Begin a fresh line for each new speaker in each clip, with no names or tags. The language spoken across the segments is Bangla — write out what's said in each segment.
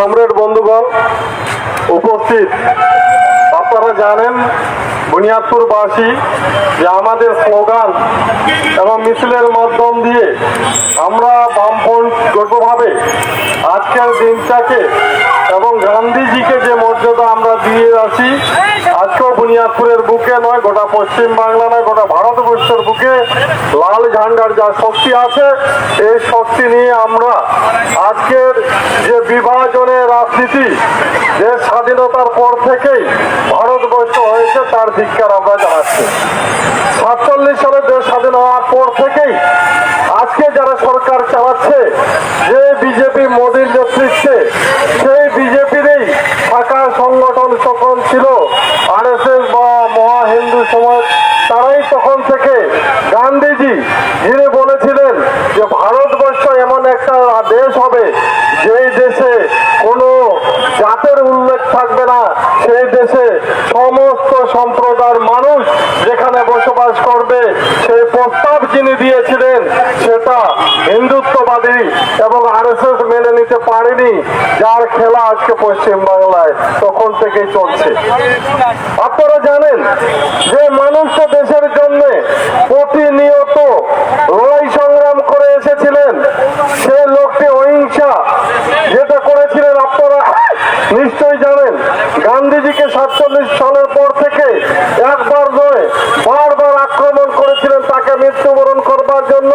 কমরেড বন্ধুগণ, উপস্থিত। আপনারা জানেন, বুনিয়াদপুরবাসী যে আমাদের স্লোগান এবং মিছিলের মাধ্যম দিয়ে আমরা বামপন্থীভাবে আজকের দিনটাকে এবং গান্ধীজিকে যে মর্যাদা আমরা দিয়ে আসি, আজকেও বুনিয়াদপুরের বুকে নয়, গোটা পশ্চিম বাংলা নয়, গোটা ভারতবর্ষের বুকে লাল ঝান্ডার যা শক্তি আছে, এই শক্তি নিয়ে আমরা আজকের যে বিভাজনের রাজনীতি, যে স্বাধীনতার পর থেকেই ভারতবর্ষ হয়েছে, তার ধিক্কার আমরা জানাচ্ছি। সাতচল্লিশ সালে দেশ স্বাধীন হওয়ার পর থেকেই আজকে যারা সরকার চালাচ্ছে, যে বিজেপি মোদীর নেতৃত্বে, সেই বিজেপিরই থাকা সংগঠন তখন ছিল আরএসএস বা মহা হিন্দু সমাজ, তারাই তখন থেকে গান্ধীজি যিনি বলেছিলেন যে ভারতবর্ষ এমন একটা দেশ হবে যেই দেশে কোনো জাতের উল্লেখ থাকবে না। সেই দেশে সমস্ত সম্প্রদায়ের মানুষ যেখানে বসবাস করবে, সেই প্রস্তাব যিনি দিয়েছিলেন, সেটা হিন্দুত্ববাদী এবং আর এস এস মেনে নিতে পারেনি, যার খেলা আজকে পশ্চিম বাংলায় তখন থেকেই চলছে। আপনারা জানেন যে মানুষ তো দেশের জন্য প্রতিনিয়ত লড়াই সংগ্রাম করে এসেছিলেন সেই লোকটি অহিংসা যেটা করেছিলেন আপনারা নিশ্চয়ই জানেন গান্ধীজিকে সাতচল্লিশ সালের পর থেকে একবার নয় বারবার আক্রমণ করেছিলেন তাকে মৃত্যুবরণ করবার জন্য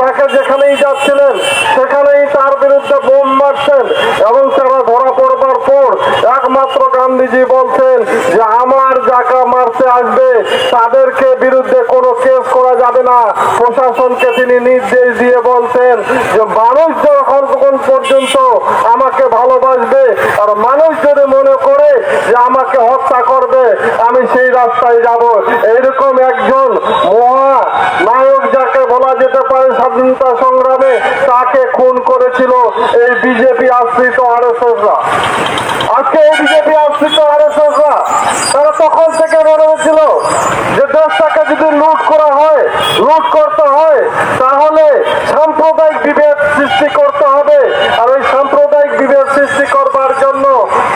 তাকে যেখানেই যাচ্ছিলেন, সেখানেই তার বিরুদ্ধে বোম মারছেন এবং তারা ধরা পড়বার পর একমাত্র গান্ধীজি বলছেন যে, আমার যাকা মারতে আসবে, তাদেরকে বিরুদ্ধে কোনো কেস করা যাবে না। প্রশাসনকে তিনি নির্দেশ দিয়ে বলতেন যে, মানুষ যখন পর্যন্ত আমাকে ভালোবাসবে আর মানুষ যদি মনে করে যে আমাকে হত্যা করবে, আমি সেই রাস্তায় যাব। এইরকম একজন মহা নায়ক যাকে বলা যেতে পারে স্বাধীনতা সংগ্রামে তাকে খুন করেছিল এই বিজেপি আশ্রিত আরএসএসরা। আজকে এই বিজেপি আশ্রিত আরএসএসরা, তারা তখন থেকে মনে হয়েছিল যে দেশটাকে যদি লুট করা হয়, লুট করতে হয়, তাহলে সাম্প্রদায়িক বিভেদ সৃষ্টি করতে হবে আর ওই সাম্প্রদায়িক বিভেদ সৃষ্টি করবার জন্য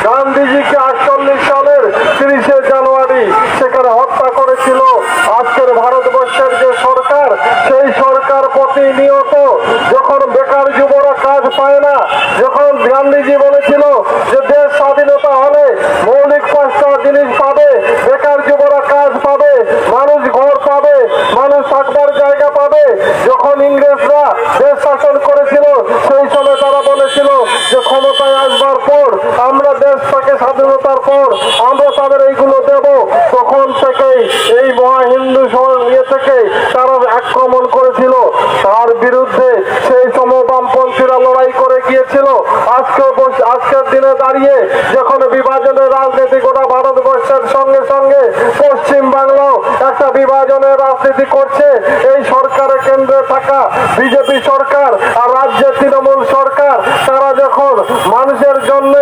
গান্ধীজিকে আটচল্লিশ সালের তিরিশে জানুয়ারি সেখানে হত্যা করেছিল আজকের ভারতবর্ষের যে সরকার সেই সরকার প্রতিনিয়ত যখন বেকার যুবরা কাজ পায় না, যখন গান্ধীজি বলেছিল যে দেশ স্বাধীনতা হলে মৌলিক পাঁচটা জিনিস পাবে, বেকার যুবরা কাজ পাবে, মানুষ ঘর পাবে, মানুষ থাকবার জায়গা পাবে, যখন ইংরেজরা দেশ শাসন করেছিল, সেই সময় তারা বলেছিল যে ক্ষমতায় আসবার পর, আমরা দেশটাকে স্বাধীনতার পর, আমরা তাদের এইগুলো দেব তখন থেকেই এই মহা হিন্দু সমাজ ইয়ে থেকে তারা আক্রমণ করেছিল তার বিরুদ্ধে সেই সময় বামপন্থীরা লড়াই গিয়েছিল আজকে আজকের দিনে দাঁড়িয়ে যখন বিভাজনের রাজনীতি গোটা ভারতবর্ষের সঙ্গে সঙ্গে পশ্চিম বাংলাও একটা বিভাজনের রাজনীতি করছে। এই সরকারের কেন্দ্রে থাকা বিজেপি সরকার আর রাজ্যের তৃণমূল সরকার, তারা যখন মানুষের জন্য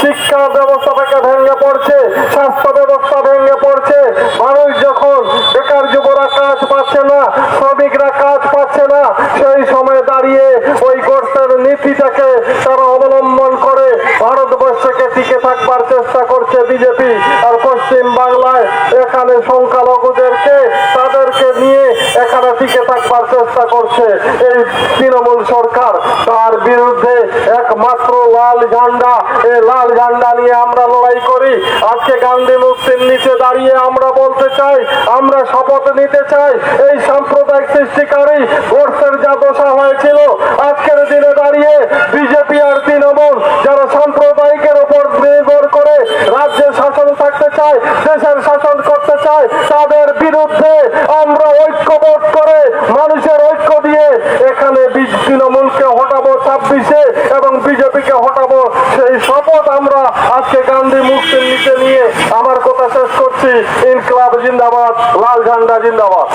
শিক্ষা ব্যবস্থাটাকে ভেঙে পড়ছে, স্বাস্থ্য ব্যবস্থা ভেঙে পড়ছে, মানুষ যখন বেকার যুবরা কাজ পাচ্ছে না শ্রমিকরা কাজ পাচ্ছে না সেই সময় দাঁড়িয়ে ওই গোষ্ঠের নীতিটাকে তারা অবলম্বন করে ভারতবর্ষকে টিকে থাকবার চেষ্টা করছে বিজেপি আর পশ্চিম বাংলায় এখানে সংখ্যালঘুদেরকে, তাদেরকে নিয়ে এখানে টিকে থাকবার চেষ্টা করছে এই তৃণমূল সরকার। তার বিরুদ্ধে একমাত্র লাল ঝান্ডা। এই লাল ঝান্ডা নিয়ে আমরা লড়াই করি। আজকে গান্ধী মুক্তির নিচে দাঁড়িয়ে আমরা বলতে চাই, আমরা শপথ নিতে চাই, এই সাম্প্রদায়িক সৃষ্টিকারী গোষ্ঠের যা দশা হয়েছিল, আজকের দিনে দাঁড়িয়ে বিজেপি আর তৃণমূল যারা সাম্প্রদায়িকের উপর নির্ভর করে রাজ্যের শাসন থাকতে চায় দেশের শাসন করতে চায় তাদের বিরুদ্ধে আমরা ঐক্যবোধ করে মানুষের ঐক্য দিয়ে এখানে বি- তৃণমূলকে হটাবো ছাব্বিশে এবং বিজেপিকে হটাবো সেই শপথ আমরা আজকে গান্ধী মুক্তির নিচে নিয়ে আমার কথা শেষ করছি। ইনকলাব জিন্দাবাদ লাল ঝান্ডা জিন্দাবাদ।